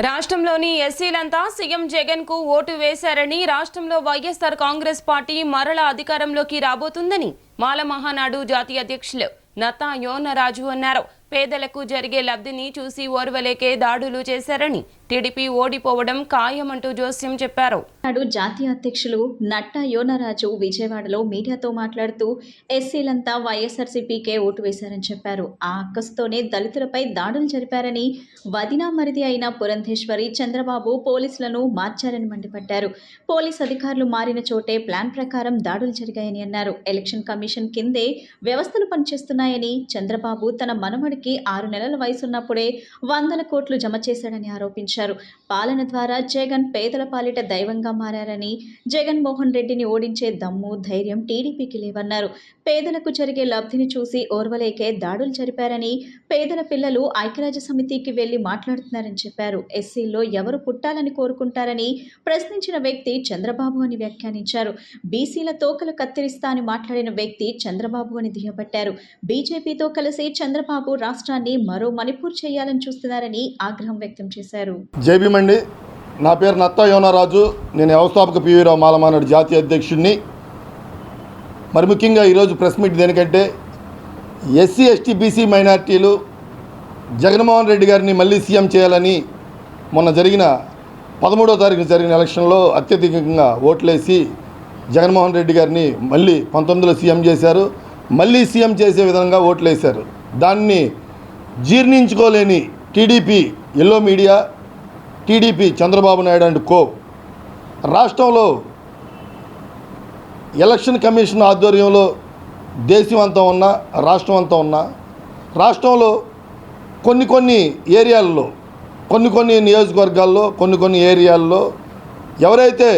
రాష్ట్రంలోని ఎస్సీలంతా సీఎం జగన్కు ఓటు వేశారని రాష్ట్రంలో వైఎస్ఆర్ కాంగ్రెస్ పార్టీ మరల అధికారంలోకి రాబోతుందని మాల మహానాడు జాతీయ అధ్యక్షులు నత్తా యోనరాజు అన్నారు. పేదలకు జరిగే లబ్ధిని చూసి ఓర్వలేకే దాడులు చేశారని టీడీపీ ఓడిపోవడం ఖాయమంటూ జోస్యం చెప్పారు. నాడు జాతీయ అధ్యక్షులు నట్ట యోనరాజు విజయవాడలో మీడియాతో మాట్లాడుతూ ఎస్సీలంతా వైఎస్ఆర్సీపీకే ఓటు వేశారని చెప్పారు. ఆ అక్కస్తోనే దళితులపై దాడులు జరిపారని వదినా మరిది అయిన పురంధేశ్వరి చంద్రబాబు పోలీసులను మార్చారని మండిపడ్డారు. పోలీస్ అధికారులు మారిన చోటే ప్లాన్ ప్రకారం దాడులు జరిగాయని అన్నారు. ఎలక్షన్ కమిషన్ కిందే వ్యవస్థలు పనిచేస్తున్నాయని చంద్రబాబు తన మనమడికి ఆరు నెలల వయసున్నప్పుడే వందల కోట్లు జమ చేశాడని ఆరోపించారు. పాలన ద్వారా జగన్ పేదల పాలిట దైవంగా మారారని జగన్మోహన్ రెడ్డిని ఓడించే దమ్ము ధైర్యం టీడీపీకి లేవన్నారు. పేదలకు జరిగే లబ్ధిని చూసి ఓర్వలేకే దాడులు జరిపారని పేదల పిల్లలు ఐక్యరాజ్య సమితికి వెళ్ళి మాట్లాడుతున్నారని చెప్పారు. ఎస్సీల్లో ఎవరు పుట్టాలని కోరుకుంటారని ప్రశ్నించిన వ్యక్తి చంద్రబాబు అని వ్యాఖ్యానించారు. బీసీల తోకలు కత్తిరిస్తా అని మాట్లాడిన వ్యక్తి చంద్రబాబు అని దుయ్యబట్టారు బీజేపీతో కలిసి చంద్రబాబు రాష్ట్రాన్ని మరో మణిపూర్ చేయాలని చూస్తున్నారని ఆగ్రహం వ్యక్తం చేశారు. జేబీమండి నా పేరు నత్తా యోనరాజు. నేను వ్యవస్థాపక పివీరావు మాలమానాడు జాతీయ అధ్యక్షుడిని మరి ముఖ్యంగా ఈరోజు ప్రెస్ మీట్ దేనికంటే ఎస్సీ ఎస్టీ బీసీ మైనార్టీలు జగన్మోహన్ రెడ్డి గారిని మళ్ళీ సీఎం చేయాలని మొన్న జరిగిన పదమూడో తారీఖు జరిగిన ఎలక్షన్లో అత్యధికంగా ఓట్లేసి జగన్మోహన్ రెడ్డి గారిని మళ్ళీ పంతొమ్మిదిలో సీఎం చేశారు. మళ్ళీ సీఎం చేసే విధంగా ఓట్లేశారు. దాన్ని జీర్ణించుకోలేని TDP yellow media TDP Chandrababu Naidu and co. రాష్ట్రంలో ఎలక్షన్ కమిషన్ ఆధ్వర్యంలో దేశం అంతా ఉన్న రాష్ట్రం అంతా ఉన్న రాష్ట్రంలో కొన్ని కొన్ని ఏరియాల్లో కొన్ని కొన్ని నియోజకవర్గాల్లో కొన్ని కొన్ని ఏరియాల్లో ఎవరైతే